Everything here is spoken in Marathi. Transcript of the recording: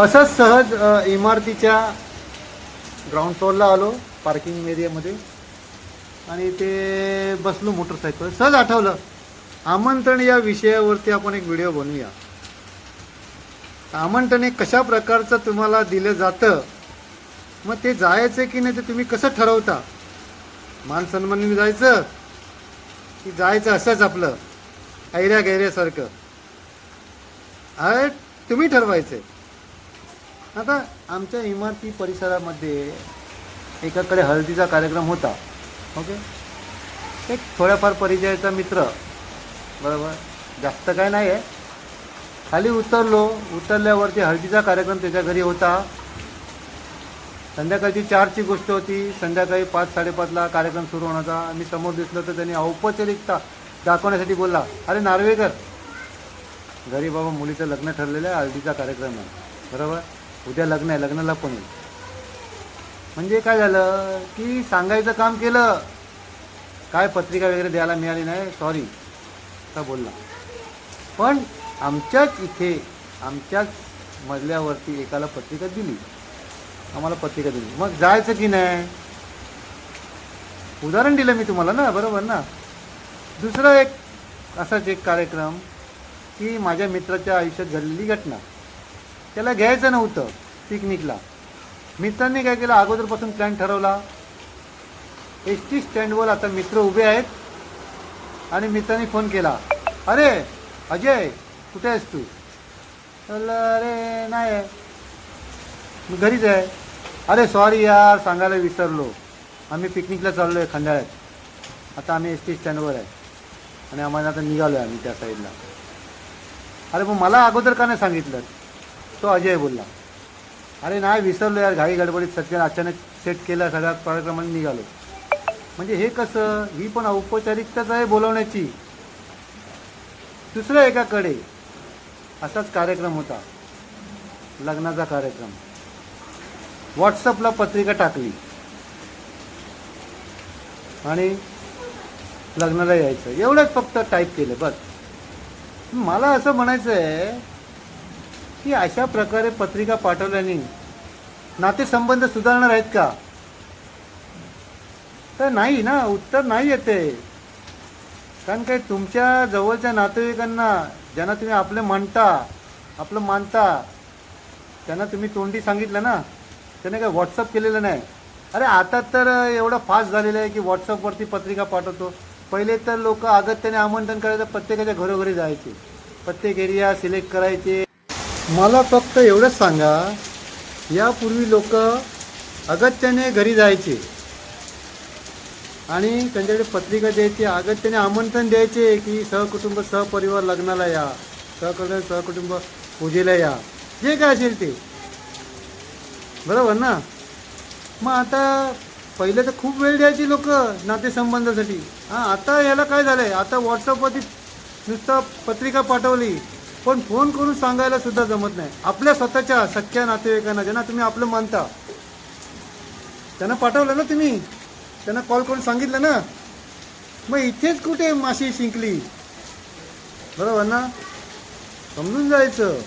असंच सहज इमारतीच्या ग्राउंड फ्लोअरला आलो पार्किंग एरियामध्ये आणि ते बसलो मोटरसायकल सहज आठवलं आमंत्रण या विषयावरती आपण एक व्हिडिओ बनवूया. आमंत्रण हे कशा प्रकारचं तुम्हाला दिलं जातं? मग ते जायचं की नाही ते तुम्ही कसं ठरवता? मान सन्मानीने जायचं? की जायचं असंच आपलं? ऐऱ्या गैऱ्यासारखं अरे तुम्ही ठरवायचे. आता आमच्या इमारती परिसरामध्ये एकाकडे हळदीचा कार्यक्रम होता ओके? एक थोड्याफार परिचयाचा मित्र बरोबर? जास्त काय नाही आहे खाली उतरलो उतरल्यावरती हळदीचा कार्यक्रम त्याच्या घरी होता. संध्याकाळची चारची गोष्ट होती संध्याकाळी पाच साडेपाचला कार्यक्रम सुरू होण्याचा. मी समोर दिसलो तर त्यांनी औपचारिकता दाखवण्यासाठी बोलला अरे नार्वेकर. घरी बाबा मुलीचं लग्न ठरलेलं आहे हळदीचा कार्यक्रम आहे बरोबर? उद्या लग्न आहे लग्नाला पण येईल. म्हणजे काय झालं की सांगायचं काम केलं. काय पत्रिका वगैरे द्यायला मिळाली नाही सॉरी असा बोलला. पण आमच्याच इथे आमच्याच मजल्यावरती एकाला पत्रिका दिली. आम्हाला पत्रिका दिली. मग जायचं की नाही? उदाहरण दिलं मी तुम्हाला ना बरोबर ना? दुसरं एक असाच एक कार्यक्रम की माझ्या मित्राच्या आयुष्यात घडलेली घटना. त्याला घ्यायचं नव्हतं. पिकनिकला मित्रांनी काय केलं? अगोदरपासून प्लॅन ठरवला. एस टी स्टँडवर आता मित्र उभे आहेत. आणि मित्रांनी फोन केला. अरे अजय कुठे आहेस तू? अरे नाही आहे. मी घरीच आहे. अरे सॉरी यार सांगायला विसरलो. आम्ही पिकनिकला चाललो आहे खंडाळ्यात. आता आम्ही एस टी स्टँडवर आहे. आणि आम्हाला आता निघालो आहे आम्ही त्या साईडला अरे मग मला अगोदर का नाही सांगितलं? तो अजय बोलला. अरे नाही विसरलो यार. घाई गडबडीत सगळ्या अचानक सेट केला सगळ्या कार्यक्रमाने निघालो. म्हणजे हे कसं? ही पण औपचारिकताच आहे बोलवण्याची. दुसरं एकाकडे असाच कार्यक्रम होता. लग्नाचा कार्यक्रम. व्हॉट्सअपला पत्रिका टाकली. आणि लग्नाला यायचं. एवढंच फक्त टाईप केलं बस. मला असं म्हणायचं आहे की अशा प्रकारे पत्रिका पाठवल्याने नातेसंबंध सुधारणार आहेत का? तर नाही ना उत्तर नाही येते. कारण काही तुमच्या जवळच्या नातेवाईकांना ज्यांना तुम्ही आपले म्हणता आपलं मानता त्यांना तुम्ही तोंडी सांगितलं ना त्याने काय व्हॉट्सअप केलेलं नाही. अरे आता तर एवढं फास्ट झालेलं आहे की व्हॉट्सअपवरती पत्रिका पाठवतो. पहिले तर लोक अगत्याने आमंत्रण करायचं प्रत्येकाच्या घरोघरी जायचे. प्रत्येक एरिया सिलेक्ट करायचे. मला फक्त एवढंच सांगा यापूर्वी लोक अगत्याने घरी जायचे आणि त्यांच्याकडे पत्रिका द्यायची अगत्याने आमंत्रण द्यायचे की सहकुटुंब सहपरिवार लग्नाला या सहकुटुंब सहकुटुंब पूजेला या. जे काय असेल ते. बरोबर ना? मग आता पहिले तर खूप वेळ द्यायची लोक नातेसंबंधासाठी. हां आता याला काय झालं आहे आता व्हॉट्सअपवरती नुसतं पत्रिका पाठवली. पण फोन करून सांगायला सुद्धा जमत नाही. आपल्या स्वतःच्या सख्या नातेवाईकांना ज्यांना तुम्ही आपलं मानता. त्यांना पाठवलं ना तुम्ही? त्यांना कॉल करून सांगितलं ना? मग इथेच कुठे माशी शिंकली? बरोबर ना? समजून जायचं.